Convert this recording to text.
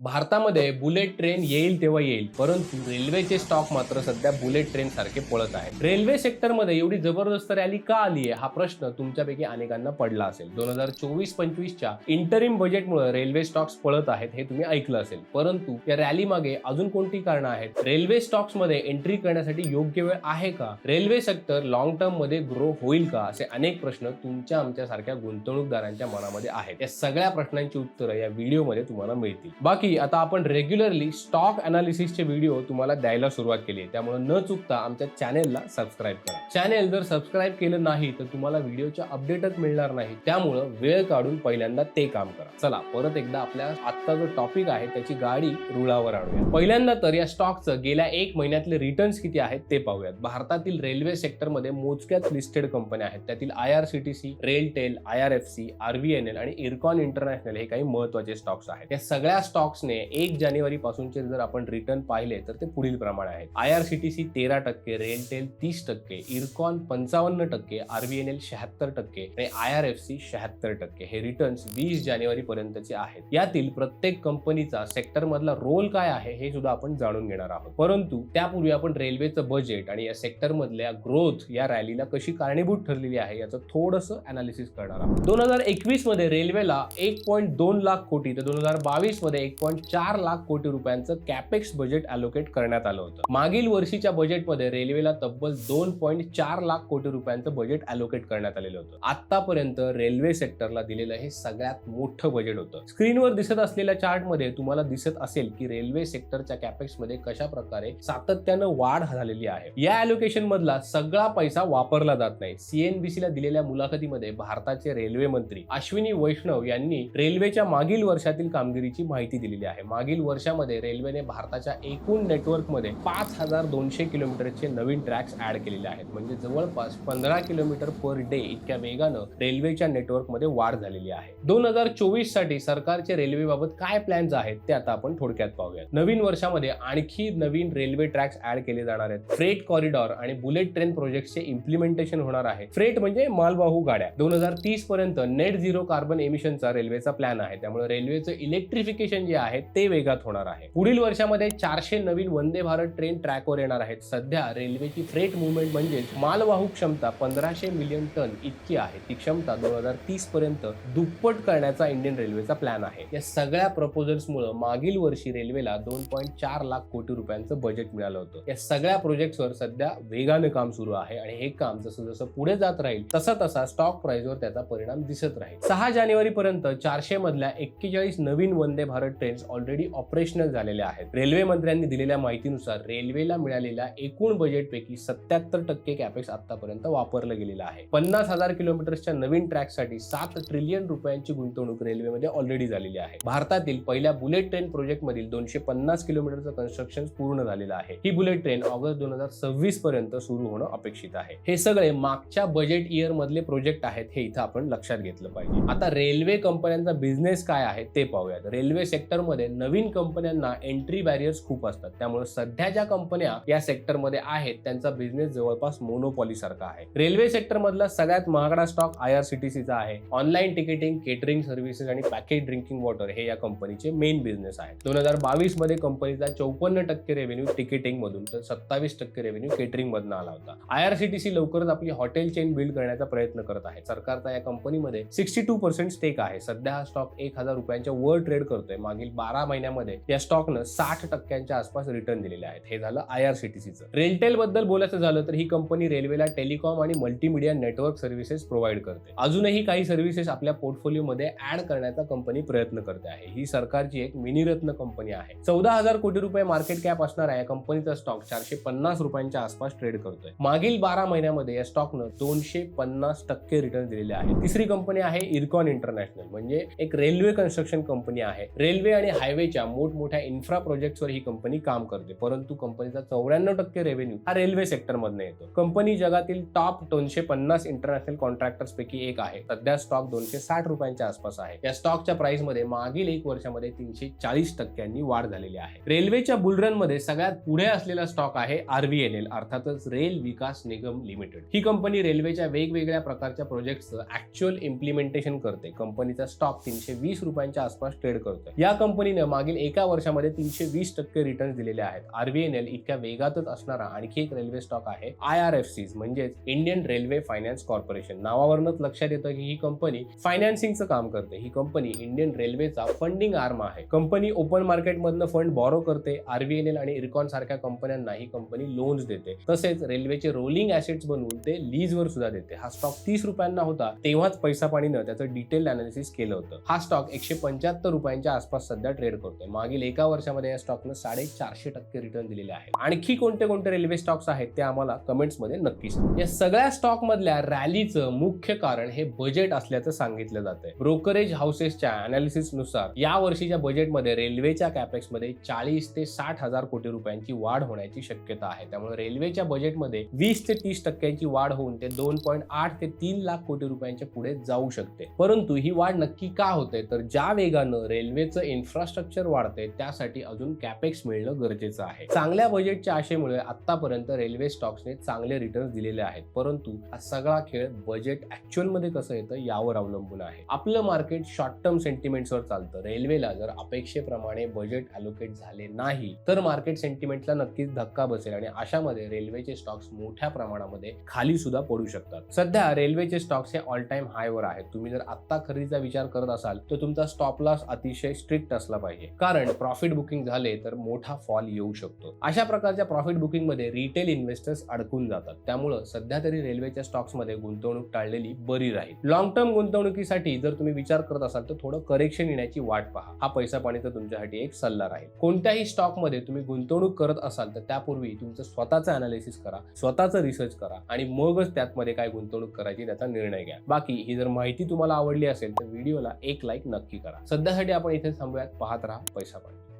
भारतामध्ये bullet train येईल तेव्हा येईल परंतु रेल्वेचे स्टॉक मात्र सध्या बुलेट ट्रेन सारखे पळत आहेत रेल्वे सेक्टरमध्ये एवढी जबरदस्त रॅली का आली आहे? हा प्रश्न तुमच्यापैकी अनेकांना पडला असेल. दोन हजार चोवीस पंचवीसच्या इंटरिम बजेटमुळे रेल्वे स्टॉक्स पळत आहेत हे तुम्ही ऐकलं असेल. परंतु या रॅली मागे अजून कोणती कारणं आहेत? रेल्वे स्टॉक्समध्ये एंट्री करण्यासाठी योग्य वेळ आहे का? रेल्वे सेक्टर लॉंग टर्ममध्ये ग्रो होईल का? असे अनेक प्रश्न तुमच्या आमच्या सारख्या गुंतवणूकदारांच्या मनामध्ये आहेत. या सगळ्या प्रश्नांची उत्तरं या व्हिडिओमध्ये तुम्हाला मिळतील. बाकी आता आपण रेग्युलरली स्टॉक अनालिसिसचे व्हिडिओ तुम्हाला द्यायला सुरुवात केली आहे. त्यामुळे न चुकता आमच्या चॅनेलला सबस्क्राईब करा. चॅनेल जर सबस्क्राईब केलं नाही तर तुम्हाला व्हिडिओच्या अपडेटच मिळणार नाही. त्यामुळं वेळ काढून पहिल्यांदा ते काम करा. चला परत एकदा आपल्या आजचा जो टॉपिक आहे त्याची गाडी रुळावर आणूया. पहिल्यांदा तर या स्टॉकचं गेल्या एक महिन्यातले रिटर्न्स किती आहेत ते पाहूयात. भारतातील रेल्वे सेक्टरमध्ये मोजक्याच लिस्टेड कंपन्या आहेत. त्यातील I R C T C RailTel I R F C RVNL आणि इरकॉन इंटरनॅशनल हे काही महत्त्वाचे स्टॉक्स आहेत. या सगळ्या स्टॉक्सने एक जानेवारी पासूनचे जर आपण रिटर्न पाहिले तर ते पुढील प्रमाणे आहेत. I R C T C तेरा टक्के रेलटेल तीस टक्के इरकॉन पंचावन्न टक्के आरबीएनएल शहात्तर टक्के आणि आय आर एफ सी शहात्तर टक्के. हे रिटर्न्स वीस जानेवारी पर्यंतचे आहेत. यातील प्रत्येक कंपनीचा सेक्टर मधला रोल काय आहे हे सुद्धा आपण जाणून घेणार आहोत. परंतु त्यापूर्वी आपण रेल्वेचं बजेट आणि या सेक्टर मधल्या ग्रोथ या रॅलीला कशी कारणीभूत ठरलेली आहे याचं थोडंसं अनालिसिस करणार आहोत. दोन हजार एकवीसमध्ये रेल्वेला एक पॉईंट दोन लाख कोटी तर दोन हजार बावीसमध्ये एक पॉईंट चार लाख कोटी रुपयांचं कॅपेक्स बजेट अलोकेट करण्यात आलं होतं. मागील वर्षीच्या बजेटमध्ये रेल्वेला तब्बल दोन पॉईंट चार लाख कोटी रुपयांचं बजेट अलोकेट करण्यात आलेलं होतं. आतापर्यंत रेल्वे सेक्टरला दिलेलं हे सगळ्यात मोठं बजेट होतं. स्क्रीनवर दिसत असलेल्या चार्टमध्ये तुम्हाला दिसत असेल की रेल्वे सेक्टरच्या कॅपेक्समध्ये कशा प्रकारे सातत्यानं वाढ झालेली आहे. या अलोकेशन मधला सगळा पैसा वापरला जात नाही. सीएनबीसी ला दिलेल्या मुलाखतीमध्ये भारताचे रेल्वे मंत्री अश्विनी वैष्णव यांनी रेल्वेच्या मागील वर्षातील कामगिरीची माहिती दिली. दिलेली आहे. मागील वर्षामध्ये रेल्वेने भारताच्या एकूण नेटवर्कमध्ये पाच हजार दोनशे किलोमीटरचे नवीन ट्रॅक्स ऍड केलेले आहेत. म्हणजे जवळपास पंधरा किलोमीटर पर डे इतक्या वेगानं रेल्वेच्या नेटवर्कमध्ये वाढ झालेली आहे. दोन हजार चोवीससाठी सरकारचे रेल्वेबाबत काय प्लॅन्स आहेत ते आता आपण थोडक्यात पाहूया नवीन वर्षामध्ये आणखी नवीन रेल्वे ट्रॅक्स ऍड केले जाणार आहेत. फ्रेट कॉरिडॉर आणि बुलेट ट्रेन प्रोजेक्टचे इम्प्लिमेंटेशन होणार आहे. फ्रेट म्हणजे मालवाहू गाड्या. दोन हजार तीस पर्यंत नेट झिरो कार्बन एमिशनचा रेल्वेचा प्लॅन आहे. त्यामुळे रेल्वेचं इलेक्ट्रिफिकेशन जे आहे ते वेगात होणार आहे. पुढील वर्षामध्ये चारशे नवीन वंदे भारत ट्रेन ट्रॅकवर येणार आहेत. सध्या रेल्वेची फ्रेट मुवमेंट म्हणजेच मालवाहू क्षमता पंधराशे मिलियन टन इतकी आहे. ती क्षमता दोन हजार तीस पर्यंत दुप्पट करण्याचा इंडियन रेल्वेचा प्लॅन आहे. या सगळ्या प्रपोजल्समुळे मागील वर्षी रेल्वेला दोन पॉईंट चार लाख कोटी रुपयांचं बजेट मिळालं होतं. या सगळ्या प्रोजेक्ट्सवर सध्या वेगानं काम सुरू आहे आणि हे काम जसं जसं पुढे जात राहील तसा तसा स्टॉक प्राइसवर त्याचा परिणाम दिसत राहील. सहा जानेवारी पर्यंत चारशे मधल्या एक्केचाळीस नवीन Vande Bharat train trains already operational झालेल्या आहेत. रेल्वे मंत्र्यांनी दिलेल्या माहितीनुसार रेल्वेला मिळालेल्या एकूण बजेटपैकी सत्याहत्तर टक्के कॅपेक्स आतापर्यंत वापरलं गेलेलं आहे. पन्नास हजार किलोमीटर्सच्या नवीन ट्रॅकसाठी सात ट्रिलियन रुपयांची गुंतवणूक रेल्वेमध्ये ऑलरेडी झालेली आहे. भारतातील पहिल्या बुलेट ट्रेन प्रोजेक्ट मधील दोनशे पन्नास किलोमीटरचं कन्स्ट्रक्शन पूर्ण झालेलं आहे. ही बुलेट ट्रेन ऑगस्ट दोन हजार सव्वीस पर्यंत सुरू होणं अपेक्षित आहे. हे सगळे मागच्या बजेट इयर मधले प्रोजेक्ट आहेत हे इथं आपण लक्षात घेतलं पाहिजे. आता रेल्वे कंपन्यांचा बिझनेस काय आहे ते पाहूयात. रेल्वे सेक्टर सेक्टरमध्ये नवीन कंपन्यांना एंट्री बॅरियर्स खूप असतात. त्यामुळे सध्या ज्या कंपन्या या सेक्टरमध्ये आहेत त्यांचा बिझनेस जवळपास मोनोपॉली सारखा आहे. रेल्वे सेक्टर मधला सगळ्यात महागडा stock I R C T सीचा आहे. ऑनलाईन तिकीटिंग केटरिंग सर्व्हिसेस आणि पॅकेज ड्रिंकिंग वॉटर हे या कंपनीचे मेन बिझनेस आहे दोन हजार बावीसमध्ये कंपनीचा चौपन्न टक्के रेव्हेन्यू तिकीटिंग मधून तर सत्तावीस टक्के रेव्हेन्यू केटरिंग मधून आला होता. I R C T C लवकरच आपली हॉटेल चेन बिल्ड करण्याचा प्रयत्न करत आहे. सरकारचा या कंपनीमध्ये सिक्स्टी टू पर्सेंट स्टेक आहे. सध्या हा स्टॉक एक हजार रुपयांच्या वर ट्रेड करतोय. मागील बारा महिन्यामध्ये या स्टॉकनं साठ टक्क्यांच्या आसपास रिटर्न दिलेले आहेत. हे झालं आय आर सी टी सीचं रेलटेल बद्दल बोलायचं झालं तर ही कंपनी रेल्वेला टेलिकॉम आणि मल्टीमीडिया नेटवर्क सर्व्हिसेस प्रोव्हाइड करते. अजूनही काही सर्व्हिसेस आपल्या पोर्टफोलिओमध्ये ऍड करण्याचा कंपनी प्रयत्न करते आहे. ही सरकारची एक मिनीरत्न कंपनी आहे. चौदा हजार कोटी रुपये मार्केट कॅप असणाऱ्या या कंपनीचा स्टॉक चारशे पन्नास रुपयांच्या आसपास ट्रेड करतोय. मागील बारा महिन्यामध्ये या स्टॉकनं दोनशे पन्नास टक्के रिटर्न दिलेले आहे तिसरी कंपनी आहे इरकॉन इंटरनॅशनल म्हणजे एक रेल्वे कन्स्ट्रक्शन कंपनी आहे. रेल्वे आणि हायवेच्या मोठमोठ्या इन्फ्रा प्रोजेक्टवर ही कंपनी काम करते. परंतु कंपनीचा चौऱ्याण्णव टक्के रेव्हेन्यू हा रेल्वे सेक्टर मधून येतो. कंपनी जगातील टॉप दोनशे पन्नास इंटरनॅशनल कॉन्ट्रॅक्टर्स पैकी एक आहे. सध्या स्टॉक दोनशे साठ रुपयांच्या आसपास आहे. या स्टॉकच्या प्राइसमध्ये मागील एक वर्षामध्ये तीनशे चाळीस टक्क्यांनी वाढ झालेली आहे. रेल्वेच्या बुलरनमध्ये सगळ्यात पुढे असलेला स्टॉक आहे आरव्हीएनएल अर्थातच रेल विकास निगम लिमिटेड ही कंपनी रेल्वेच्या वेगवेगळ्या प्रकारच्या प्रोजेक्टचं ऍक्च्युअल इम्प्लिमेंटेशन करते. कंपनीचा स्टॉक तीनशे वीस रुपयांच्या आसपास ट्रेड करतो या कंपनीनं मागील एका वर्षामध्ये तीनशे वीस टक्के रिटर्न दिलेले आहेत. आरबीएनएल इतक्या वेगातच असणारा आणखी एक railway stock I R F F सीज म्हणजेच इंडियन रेल्वे फायनान्स कॉर्पोरेशन नावावरूनच लक्षात येतं की ही कंपनी फायनान्सिंगचं काम करते. ही कंपनी इंडियन रेल्वेचा फंडिंग आर्म आहे. कंपनी ओपन मार्केटमधनं फंड बॉरो करते. आरबीएनएल आणि इरकॉन सारख्या कंपन्यांना ही कंपनी लोन्स देते. तसेच रेल्वेचे रोलिंग ऍसेट्स बनवून ते लीजवर सुद्धा देते. हा स्टॉक तीस रुपयांना होता. तेव्हाच पैसा पाणीनं त्याचं डिटेल अनालिसिस केलं होतं. हा स्टॉक एकशे पंच्याहत्तर रुपयांच्या आसपास सध्या ट्रेड करतोय. मागील एका वर्षामध्ये या स्टॉकनं साडेचारशे टक्के रिटर्न दिलेले आहे आणखी कोणते कोणते रेल्वे स्टॉक्स आहेत ते आम्हाला कमेंट्समध्ये नक्की सांग. या सगळ्या स्टॉक मधल्या रॅलीचं मुख्य कारण हे बजेट असल्याचं सांगितलं जातंय. ब्रोकरेज हाऊसेसच्या अनालिसिसनुसार या वर्षीच्या बजेटमध्ये रेल्वेच्या कॅपेक्समध्ये चाळीस ते साठ हजार कोटी रुपयांची वाढ होण्याची शक्यता आहे. त्यामुळे रेल्वेच्या बजेटमध्ये वीस ते तीस टक्क्यांची वाढ होऊन ते दोन पॉईंट आठ ते तीन लाख कोटी रुपयांच्या पुढे जाऊ शकते. परंतु ही वाढ नक्की का होते? तर ज्या वेगानं रेल्वेचं इन्फ्रास्ट्रक्चर वाढते त्यासाठी अजून कॅपेक्स मिळणं गरजेचं आहे. चांगल्या बजेटच्या आशेमुळे आतापर्यंत रेल्वे स्टॉक्सने चांगले रिटर्न दिलेले आहेत. परंतु हा सगळा खेळ बजेट ऍक्च्युअलमध्ये कसं येतं यावर अवलंबून आहे. आपलं मार्केट शॉर्ट टर्म सेंटिमेंट्सवर चालतं. रेल्वेला जर अपेक्षेप्रमाणे बजेट अलोकेट झाले नाही तर मार्केट सेंटिमेंटला नक्कीच धक्का बसेल आणि अशामध्ये रेल्वेचे स्टॉक्स मोठ्या प्रमाणामध्ये खाली सुद्धा पडू शकतात. सध्या रेल्वेचे स्टॉक्स हे ऑल टाइम हायवर आहेत. तुम्ही जर आत्ता खरेदीचा विचार करत असाल तर तुमचा स्टॉप लॉस अतिशय स्ट्रिक्ट असला पाहिजे. कारण प्रॉफिट बुकिंग झाले तर मोठा फॉल येऊ शकतो. अशा प्रकारच्या प्रॉफिट बुकिंगमध्ये रिटेल इन्व्हेस्टर्स अडकून जातात. त्यामुळं सध्या तरी रेल्वेच्या स्टॉक्समध्ये गुंतवणूक टाळलेली बरी राहील. लॉंग टर्म गुंतवणुकीसाठी जर तुम्ही विचार करत असाल तर थोडं करेक्शन येण्याची वाट पहा. हा पैसा पाणीचा तुमच्यासाठी एक सल्ला राहील. कोणत्याही स्टॉकमध्ये तुम्ही गुंतवणूक करत असाल तर त्यापूर्वी तुमचं स्वतःचं अनालिसिस करा स्वतःचं रिसर्च करा आणि मगच त्यातमध्ये काय गुंतवणूक करायची त्याचा निर्णय घ्या. बाकी ही जर माहिती तुम्हाला आवडली असेल तर व्हिडिओला एक लाईक नक्की करा. सध्यासाठी आपण इथे थांबूया पाहत राहा पैसा पाणी